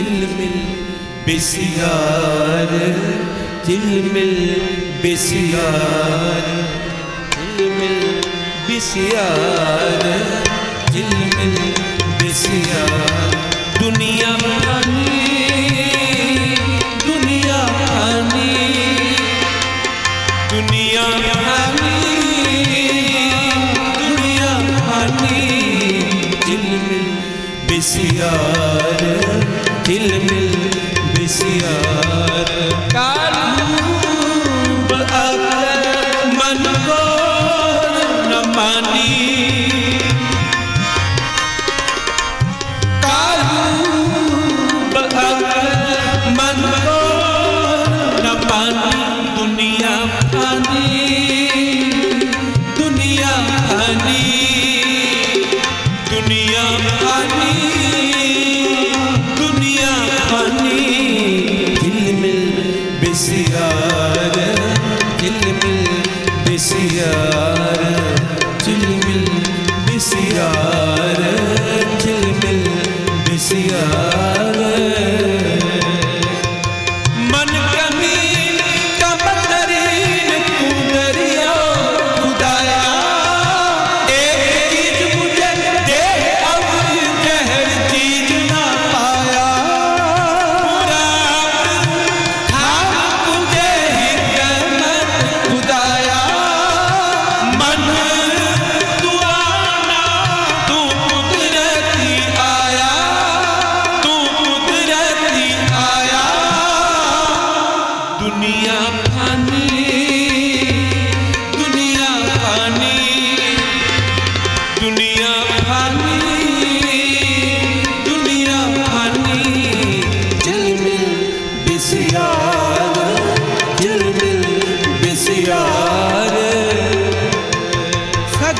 جلمل بسيار جلمل بسيار جلمل بسيار جلمل بسيار دنيا مهاني دنيا مهاني دنيا مهاني دنيا مهاني جلمل بسيار ठिल मिल बिसियार कार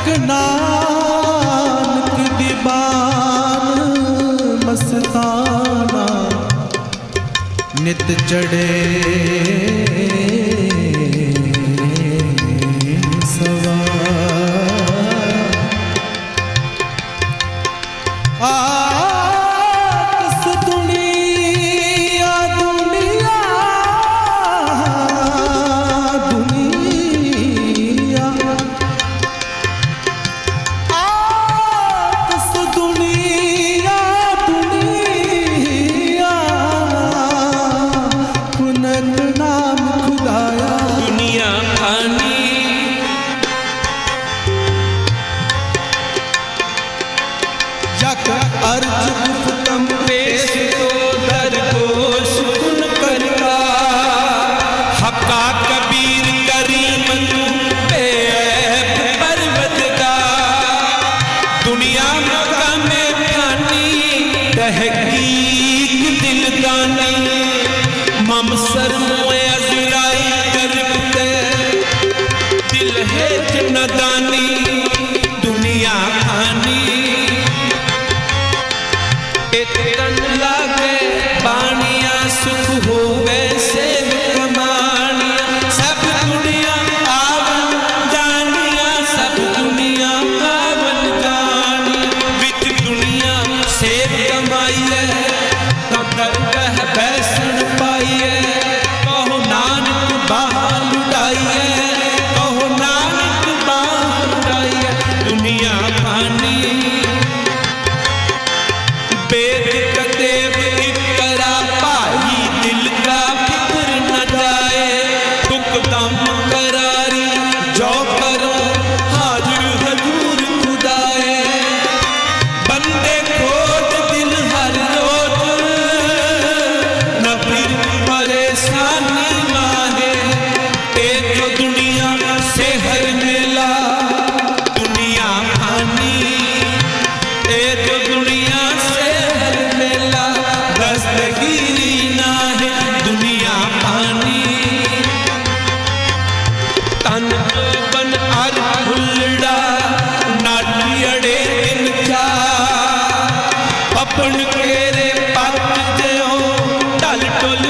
ਨਾਨਕ ਨਾਨਕ ਦੀਵਾਨ ਮਸਤਾਨਾ ਚੜੇ है जिन्नदानी एकदम करारी जो करो हाजिर हजूर खुदाए। बंदे खोट हर रोज न फिर Cholula.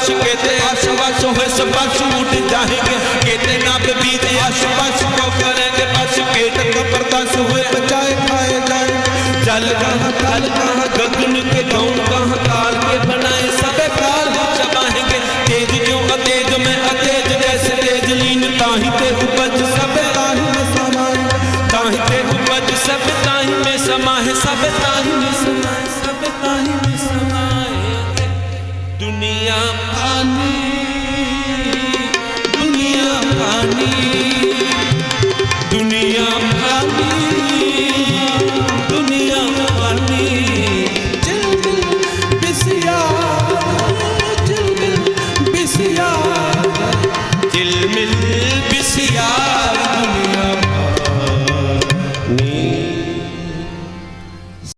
बस के दे आस बस होस बस उठ जाएँगे।